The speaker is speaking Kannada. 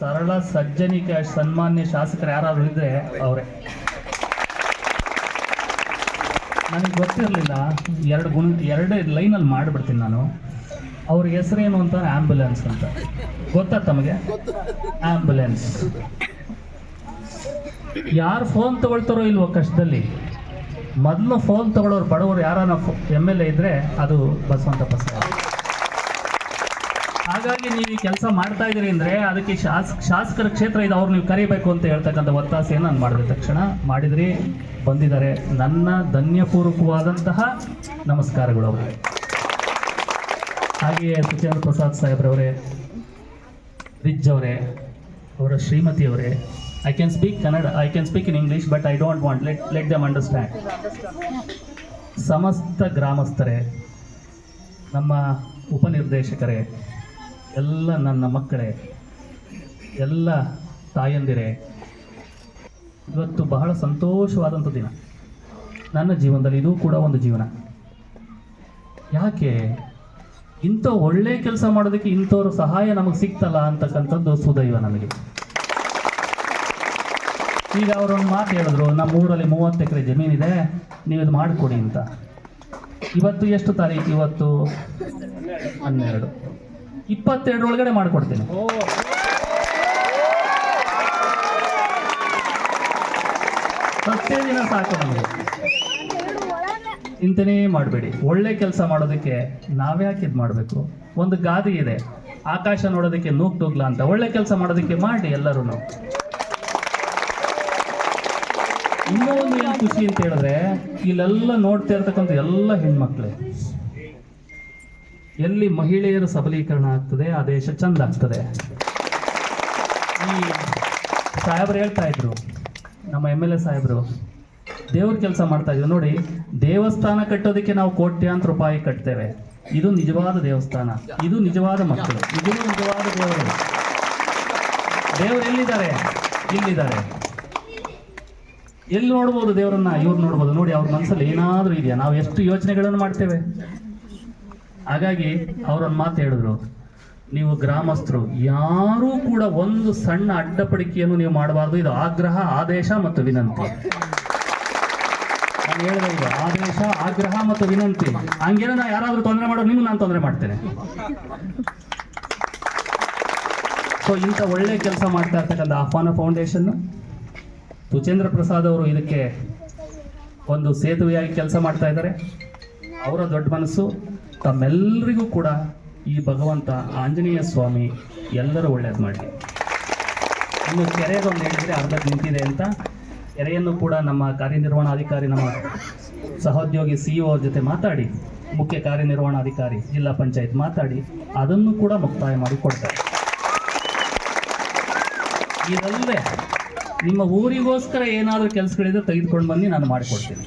ಸರಳ ಸಜ್ಜನಿಕ ಸನ್ಮಾನ್ಯ ಶಾಸಕರು ಯಾರಾದರೂ ಇದ್ರೆ ಅವರೇ. ನನಗೆ ಗೊತ್ತಿರಲಿಲ್ಲ, ಎರಡು ಗುಣ, ಎರಡು ಲೈನಲ್ಲಿ ಮಾಡಿಬಿಡ್ತೀನಿ ನಾನು. ಅವ್ರ ಹೆಸರೇನು ಅಂತ ಆ್ಯಂಬುಲೆನ್ಸ್ ಅಂತ. ಗೊತ್ತಾ ತಮಗೆ? ಆ್ಯಂಬುಲೆನ್ಸ್ ಯಾರು ಫೋನ್ ತಗೊಳ್ತಾರೋ ಇಲ್ವೋ ಕಷ್ಟದಲ್ಲಿ. ಮೊದಲು ಫೋನ್ ತಗೊಳ್ಳೋರು ಬಡವರು ಯಾರನ್ನ ಎಂ ಎಲ್ ಎ ಇದ್ರೆ ಅದು ಬಸವಂತ ಬಸವ ಹಾಗಾಗಿ ನೀವು ಈ ಕೆಲಸ ಮಾಡ್ತಾ ಇದ್ದೀರಿ ಅಂದ್ರೆ ಅದಕ್ಕೆ ಶಾಸ, ಶಾಸಕರ ಕ್ಷೇತ್ರ ಇದೆ ಅವ್ರು ನೀವು ಕರಿಬೇಕು ಅಂತ ಹೇಳ್ತಕ್ಕಂಥ ಒತ್ತಾಸೆಯನ್ನು ನಾನು ಮಾಡಿದ ತಕ್ಷಣ ಮಾಡಿದ್ರಿ, ಬಂದಿದ್ದಾರೆ ನನ್ನ ಧನ್ಯಪೂರ್ವಕವಾದಂತಹ ನಮಸ್ಕಾರಗಳು ಅವರಿಗೆ. ಹಾಗೆಯೇ ಸುಚೇಂದ್ರ ಪ್ರಸಾದ್ ಸಾಹೇಬ್ರವರೇ ರಿಜ್ ಅವರೇ, ಅವರ ಶ್ರೀಮತಿಯವರೇ I can speak Kannada I can speak in English but I don't want let let them understand ಸಮಸ್ತ ಗ್ರಾಮಸ್ಥರೇ, ನಮ್ಮ ಉಪನಿರ್ದೇಶಕರೇ ಎಲ್ಲ ನನ್ನ ಮಕ್ಕಳೇ, ಎಲ್ಲ ತಾಯಂದಿರೇ, ಇವತ್ತು ಬಹಳ ಸಂತೋಷವಾದಂಥ ದಿನ. ನನ್ನ ಜೀವನದಲ್ಲಿ ಇದು ಕೂಡ ಒಂದು ಜೀವನ. ಯಾಕೆ? ಇಂಥ ಒಳ್ಳೆ ಕೆಲಸ ಮಾಡೋದಕ್ಕೆ ಇಂಥವ್ರ ಸಹಾಯ ನಮಗೆ ಸಿಗ್ತಲ್ಲ ಅಂತಕ್ಕಂಥದ್ದು ಸುದೈವ ನನಗೆ ಈಗ ಅವರೊಂದು ಮಾತು ಹೇಳಿದ್ರು ನಮ್ಮ ಊರಲ್ಲಿ ಮೂವತ್ತು ಎಕರೆ ಜಮೀನಿದೆ ನೀವು ಇದು ಮಾಡಿಕೊಡಿ ಅಂತ. ಇವತ್ತು ಎಷ್ಟು ತಾರೀಕು? ಇವತ್ತು ಹನ್ನೆರಡು. ಇಪ್ಪತ್ತೆರಡರೊಳಗಡೆ ಮಾಡಿಕೊಡ್ತೀನಿ. ಪ್ರತಿ ದಿನ ಸಾಕು ನಮಗೆ. ಇಂತನೇ ಮಾಡಬೇಡಿ. ಒಳ್ಳೆ ಕೆಲಸ ಮಾಡೋದಕ್ಕೆ ನಾವ್ಯಾಕೆ ಇದು ಮಾಡಬೇಕು? ಒಂದು ಗಾದೆ ಇದೆ. ಆಕಾಶ ನೋಡೋದಕ್ಕೆ ನೂಕ್ ತೂಗ್ಲ ಅಂತ. ಒಳ್ಳೆ ಕೆಲಸ ಮಾಡೋದಕ್ಕೆ ಮಾಡಿ ಎಲ್ಲರೂ ಇನ್ನೂ ಒಂದು ಏನು ಖುಷಿ ಅಂತ ಹೇಳಿದ್ರೆ ಇಲ್ಲೆಲ್ಲ ನೋಡ್ತಾ ಇರ್ತಕ್ಕಂಥ ಎಲ್ಲ ಹೆಣ್ಮಕ್ಳೇ ಎಲ್ಲಿ ಮಹಿಳೆಯರ ಸಬಲೀಕರಣ ಆಗ್ತದೆ, ಆ ದೇಶ ಚಂದ ಆಗ್ತದೆ. ಈ ಸಾಹೇಬ್ರು ಹೇಳ್ತಾ ಇದ್ರು, ನಮ್ಮ ಎಂ ಎಲ್ ಎ ಸಾಹೇಬರು, ದೇವ್ರ ಕೆಲಸ ಮಾಡ್ತಾ ಇದ್ರು. ನೋಡಿ, ದೇವಸ್ಥಾನ ಕಟ್ಟೋದಕ್ಕೆ ನಾವು ಕೋಟ್ಯಾಂತರ ರೂಪಾಯಿ ಕಟ್ತೇವೆ. ಇದು ನಿಜವಾದ ದೇವಸ್ಥಾನ, ಇದು ನಿಜವಾದ ಮಕ್ಕಳು, ಇದು ನಿಜವಾದ ದೇವರು. ದೇವರು ಎಲ್ಲಿದ್ದಾರೆ? ಇಲ್ಲಿದ್ದಾರೆ. ಎಲ್ಲಿ ನೋಡ್ಬೋದು ದೇವರನ್ನ? ಇವ್ರು ನೋಡ್ಬೋದು. ನೋಡಿ, ಅವ್ರ ಮನಸ್ಸಲ್ಲಿ ಏನಾದರೂ ಇದೆಯಾ? ನಾವು ಎಷ್ಟು ಯೋಚನೆಗಳನ್ನು ಮಾಡ್ತೇವೆ? ಹಾಗಾಗಿ ಅವರೊಂದು ಮಾತು ಹೇಳಿದ್ರು, ನೀವು ಗ್ರಾಮಸ್ಥರು, ಯಾರೂ ಕೂಡ ಒಂದು ಸಣ್ಣ ಅಡ್ಡಪಡಿಕೆಯನ್ನು ನೀವು ಮಾಡಬಾರ್ದು. ಇದು ಆಗ್ರಹ, ಆದೇಶ ಮತ್ತು ವಿನಂತಿ. ನಾನು ಆದೇಶ, ಆಗ್ರಹ ಮತ್ತು ವಿನಂತಿ. ಹಂಗೇನ ನಾ ಯಾರಾದ್ರೂ ತೊಂದರೆ ಮಾಡೋ ನಿಮ್ಗೆ ನಾನು ತೊಂದರೆ ಮಾಡ್ತೇನೆ. ಸೊ ಇಂಥ ಒಳ್ಳೆ ಕೆಲಸ ಮಾಡ್ತಾ ಇರ್ತಕ್ಕಂಥ ಆಹ್ವಾನ ಫೌಂಡೇಶನ್ ತುಚೇಂದ್ರ ಪ್ರಸಾದ್ ಅವರು ಇದಕ್ಕೆ ಒಂದು ಸೇತುವೆಯಾಗಿ ಕೆಲಸ ಮಾಡ್ತಾ ಇದ್ದಾರೆ. ಅವರ ದೊಡ್ಡ ಮನಸ್ಸು ತಮ್ಮೆಲ್ಲರಿಗೂ ಕೂಡ ಈ ಭಗವಂತ ಆಂಜನೇಯ ಸ್ವಾಮಿ ಎಲ್ಲರೂ ಒಳ್ಳೇದು ಮಾಡಲಿ. ಇನ್ನು ಕೆರೆಗೊಂದು ಹೇಳಿದರೆ ಅರ್ಧ ನಿಂತಿದೆ ಅಂತ. ಕೆರೆಯನ್ನು ಕೂಡ ನಮ್ಮ ಕಾರ್ಯನಿರ್ವಹಣಾಧಿಕಾರಿ, ನಮ್ಮ ಸಹೋದ್ಯೋಗಿ ಸಿ ಅವ್ರ ಜೊತೆ ಮಾತಾಡಿ, ಮುಖ್ಯ ಕಾರ್ಯನಿರ್ವಹಣಾಧಿಕಾರಿ, ಜಿಲ್ಲಾ ಪಂಚಾಯತ್ ಮಾತಾಡಿ, ಅದನ್ನು ಕೂಡ ಮುಕ್ತಾಯ ಮಾಡಿ ಕೊಡ್ತಾರೆ. ಇದಲ್ಲದೆ ನಿಮ್ಮ ಊರಿಗೋಸ್ಕರ ಏನಾದರೂ ಕೆಲಸಗಳಿದ್ರೆ ತೆಗೆದುಕೊಂಡು ಬನ್ನಿ, ನಾನು ಮಾಡಿಕೊಡ್ತೀನಿ.